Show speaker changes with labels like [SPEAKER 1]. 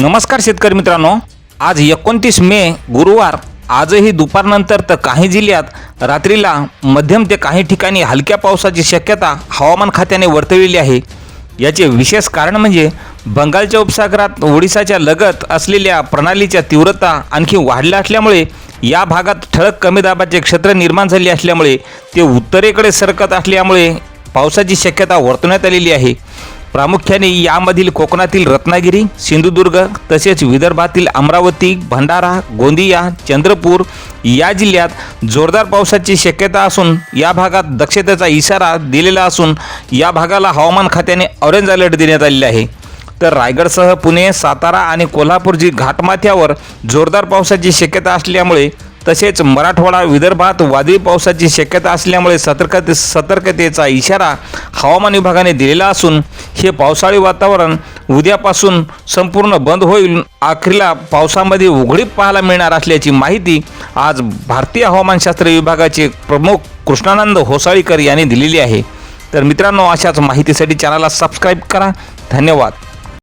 [SPEAKER 1] नमस्कार शेतकरी मित्रांनो. आज एकोणतीस मे गुरुवार. आजही दुपारनंतर तर काही जिल्ह्यात रात्रीला मध्यम ते काही ठिकाणी हलक्या पावसाची शक्यता हवामान खात्याने वर्तविली आहे. याचे विशेष कारण म्हणजे बंगालच्या उपसागरात ओडिसाच्या लगत असलेल्या प्रणालीच्या तीव्रता आणखी वाढल्या असल्यामुळे या भागात ठळक कमी दाबाचे क्षेत्र निर्माण झाले असल्यामुळे ते उत्तरेकडे सरकत असल्यामुळे पावसाची शक्यता वर्तवण्यात आलेली आहे. प्रामुख्याने यामधील कोकणातील रत्नागिरी सिंधुदुर्ग तसेच विदर्भातील अमरावती भंडारा गोंदिया चंद्रपूर या जिल्ह्यात जोरदार पावसाची शक्यता असून या भागात दक्षतेचा इशारा दिलेला असून या भागाला हवामान खात्याने ऑरेंज अलर्ट देण्यात आलेले आहे. तर रायगडसह पुणे सातारा आणि कोल्हापूर जी घाटमाथ्यावर जोरदार पावसाची शक्यता असल्यामुळे तसेच मराठवाडा विदर्भात वादळी पावसाची शक्यता असल्यामुळे सतर्कते सतर्कतेचा इशारा हवामान विभागाने दिलेला असून हे पावसाळी वातावरण उद्यापासून संपूर्ण बंद होईल. आखरीला पावसामध्ये उघडीप पाहायला मिळणार असल्याची माहिती आज भारतीय हवामानशास्त्र विभागाचे प्रमुख कृष्णानंद होसाळीकर यांनी दिलेली आहे. तर मित्रांनो अशाच माहितीसाठी चॅनलला सबस्क्राईब करा. धन्यवाद.